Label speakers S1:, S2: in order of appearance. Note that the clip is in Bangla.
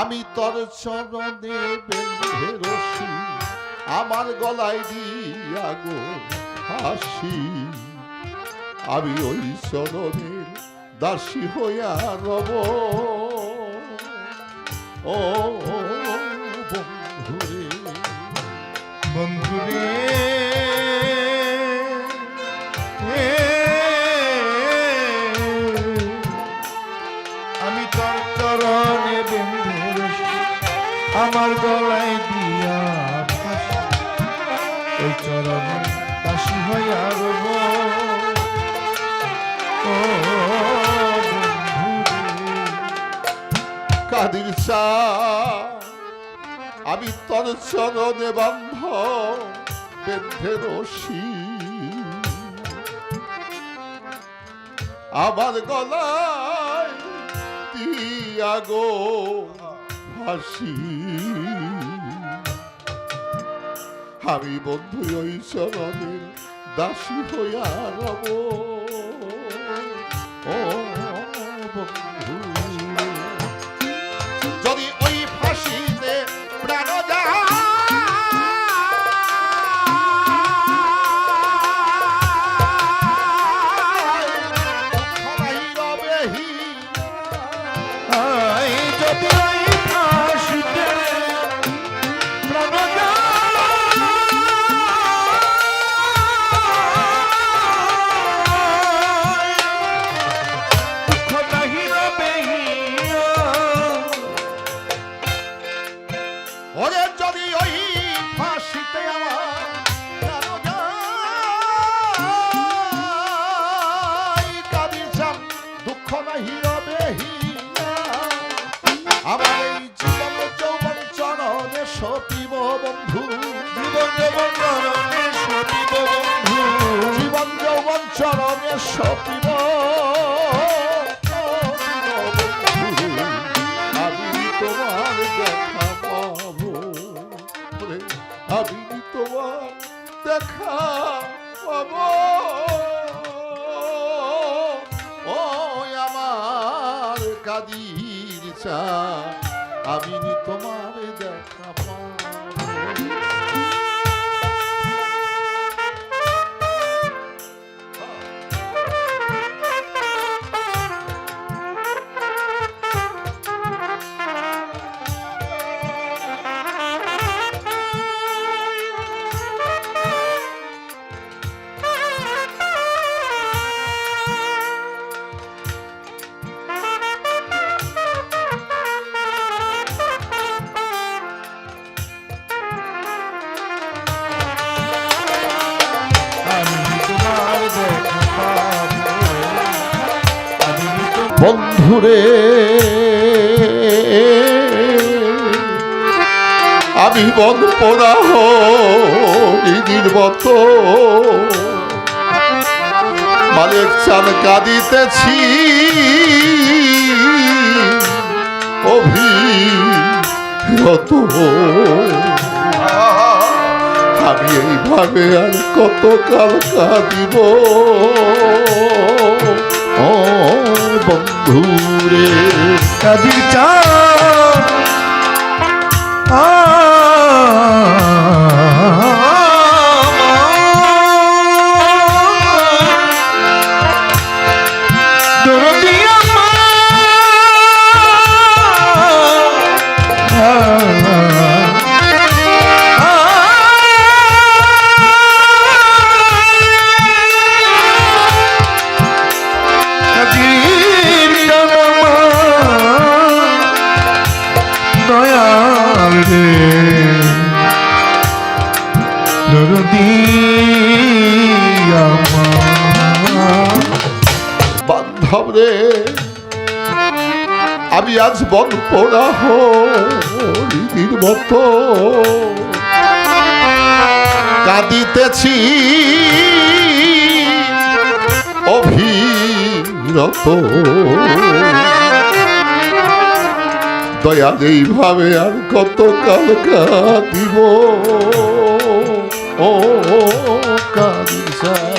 S1: আমি তোর চরণে বেঁধে রশি আমার গলায় দিয়া গো হাসি। আমি ওই চরণের দাসী হইয়া রব। ও বন্ধুরে
S2: বন্ধুরে আমার গলায় দিয়া। ওই চরণে দাসী হইয়া রব
S1: আমি তোর চরণে বান্ধ আমার গলায় দিয়া গো হাসি আমি বন্ধু ওই চরণের দাসী হইয়া রব ও বন্ধু সপিব আমি তোমার দেখা পাবো আমি তোমার দেখা পাবো। ও আমার কাদির চা আমি তোমার দেখা পাবো। বন্ধুরে। আমি বন পড়া হরিদির মতো মালিক চান কাঁদিতেছি। অভিরত আমি এইভাবে আর কত কাল কাঁদিব? ও বন্ধুরে
S2: কাদির চা রে দরদি
S1: বান্ধব রে আমি আজ বন পড়া হরিদির মতো। কাঁদিতেছি অভিরত দয়া এইভাবে আর কত কাল কাঁদিব। ও কাদিসা